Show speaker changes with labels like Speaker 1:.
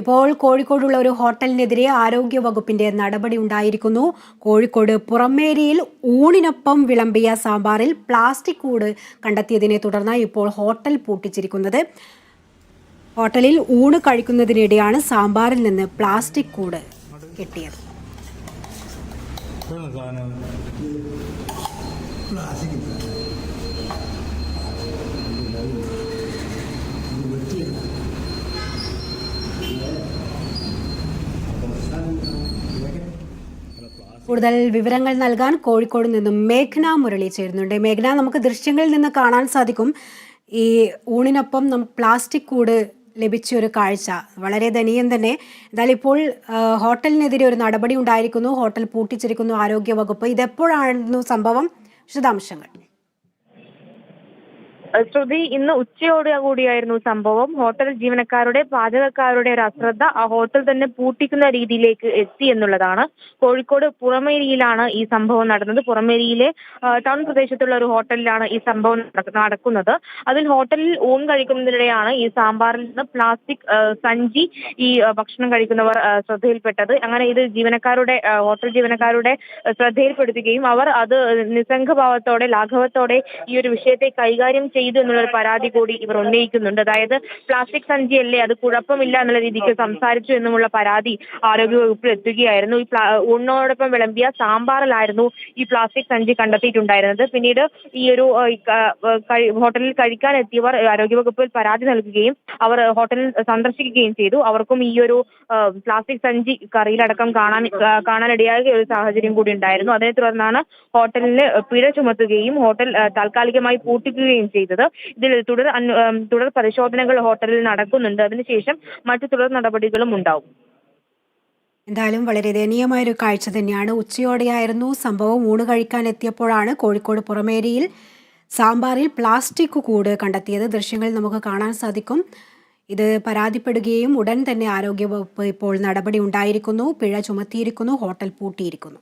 Speaker 1: ഇപ്പോൾ കോഴിക്കോടുള്ള ഒരു ഹോട്ടലിനെതിരെ ആരോഗ്യ വകുപ്പിന്റെ നടപടി ഉണ്ടായിരിക്കുന്നു. കോഴിക്കോട് പുറമേരിയിൽ ഊണിനൊപ്പം വിളമ്പിയ സാമ്പാറിൽ പ്ലാസ്റ്റിക് കൂട് കണ്ടെത്തിയതിനെ തുടർന്ന് ഇപ്പോൾ ഹോട്ടൽ പൂട്ടിച്ചിരിക്കുന്നത്. ഹോട്ടലിൽ ഊണ് കഴിക്കുന്നതിനിടെയാണ് സാമ്പാറിൽ നിന്ന് പ്ലാസ്റ്റിക് കൂട് കിട്ടിയത്.
Speaker 2: ഇതാണ്
Speaker 1: കൂടുതൽ വിവരങ്ങൾ നൽകാൻ കോഴിക്കോട് നിന്നും മേഘ്ന മുരളി ചേരുന്നുണ്ട്. മേഘ്ന നമുക്ക് ദൃശ്യങ്ങളിൽ നിന്ന് കാണാൻ സാധിക്കും. ഈ ഊണിനൊപ്പം നമുക്ക് പ്ലാസ്റ്റിക് കൂട് ലഭിച്ച ഒരു കാഴ്ച. വളരെ ദനീയം തന്നെ. എന്തായാലും ഇപ്പോൾ ഹോട്ടലിനെതിരെ ഒരു നടപടി ഉണ്ടായിരിക്കുന്നു. ഹോട്ടൽ പൂട്ടിച്ചിരിക്കുന്നു ആരോഗ്യ വകുപ്പ് ഇതെപ്പോഴായിരുന്നു സംഭവം? വിശദാംശങ്ങൾ.
Speaker 3: ശ്രുതി ഇന്ന് ഉച്ചയോട് കൂടിയായിരുന്നു സംഭവം. ഹോട്ടൽ ജീവനക്കാരുടെ പാചകക്കാരുടെ ഒരു അശ്രദ്ധ ആ ഹോട്ടൽ തന്നെ പൂട്ടിക്കുന്ന രീതിയിലേക്ക് എത്തി എന്നുള്ളതാണ്. കോഴിക്കോട് പുറമേരിയിലാണ് ഈ സംഭവം നടന്നത്. പുറമേരിയിലെ ടൗൺ പ്രദേശത്തുള്ള ഒരു ഹോട്ടലിലാണ് ഈ സംഭവം നടക്ക- നടക്കുന്നത്. അതിൽ ഹോട്ടലിൽ ഊൺ കഴിക്കുന്നതിനിടെയാണ് ഈ സാമ്പാറിൽ നിന്ന് പ്ലാസ്റ്റിക് സഞ്ചി ഈ ഭക്ഷണം കഴിക്കുന്നവർ ശ്രദ്ധയിൽപ്പെട്ടത്. അങ്ങനെ ഇത് ജീവനക്കാരുടെ ഹോട്ടൽ ജീവനക്കാരുടെ ശ്രദ്ധയിൽപ്പെടുത്തുകയും അവർ അത് നിസ്സംഗഭാവത്തോടെ ലാഘവത്തോടെ ഈ ഒരു വിഷയത്തെ കൈകാര്യം ചെയ്തു എന്നുള്ളൊരു പരാതി കൂടി ഇവർ ഉന്നയിക്കുന്നുണ്ട്. അതായത് പ്ലാസ്റ്റിക് സഞ്ചിയല്ലേ അത് കുഴപ്പമില്ല എന്നുള്ള രീതിക്ക് സംസാരിച്ചു എന്നുമുള്ള പരാതി ആരോഗ്യവകുപ്പിൽ എത്തുകയായിരുന്നു. ഈ ഊണിനോടൊപ്പം വിളമ്പിയ സാമ്പാറിലായിരുന്നു ഈ പ്ലാസ്റ്റിക് സഞ്ചി കണ്ടെത്തിയിട്ടുണ്ടായിരുന്നത്. പിന്നീട് ഈ ഒരു ഹോട്ടലിൽ കഴിക്കാൻ എത്തിയവർ ആരോഗ്യ ആരോഗ്യവകുപ്പിൽ പരാതി നൽകുകയും അവർ ഹോട്ടലിൽ സന്ദർശിക്കുകയും ചെയ്തു. അവർക്കും ഈ ഒരു പ്ലാസ്റ്റിക് സഞ്ചി കറിയിലടക്കം കാണാൻ കാണാനിടയായ ഒരു സാഹചര്യം കൂടി ഉണ്ടായിരുന്നു. അതിനെ തുടർന്നാണ് ഹോട്ടലിന് പിഴ ചുമത്തുകയും ഹോട്ടൽ താൽക്കാലികമായി പൂട്ടിക്കുകയും ചെയ്തത്. ഇതിൽ തുടർ തുടർ പരിശോധനകൾ ഹോട്ടലിൽ നടക്കുന്നുണ്ട്. അതിനുശേഷം മറ്റു തുടർ നടപടികളും ഉണ്ടാവും.
Speaker 1: എന്തായാലും വളരെ ദയനീയമായ ഒരു കാഴ്ച തന്നെയാണ്. ഉച്ചയോടെയായിരുന്നു സംഭവം. ഊണ് കഴിക്കാൻ എത്തിയപ്പോഴാണ് കോഴിക്കോട് പുറമേരിയിൽ സാമ്പാറിൽ പ്ലാസ്റ്റിക് കൂട് കണ്ടെത്തിയത്. ദൃശ്യങ്ങളിൽ നമുക്ക് കാണാൻ സാധിക്കും. ഇത് പരാതിപ്പെടുകയും ഉടൻ തന്നെ ആരോഗ്യവകുപ്പ് ഇപ്പോൾ നടപടി ഉണ്ടായിരിക്കുന്നു. പിഴ ചുമത്തിയിരിക്കുന്നു. ഹോട്ടൽ പൂട്ടിയിരിക്കുന്നു.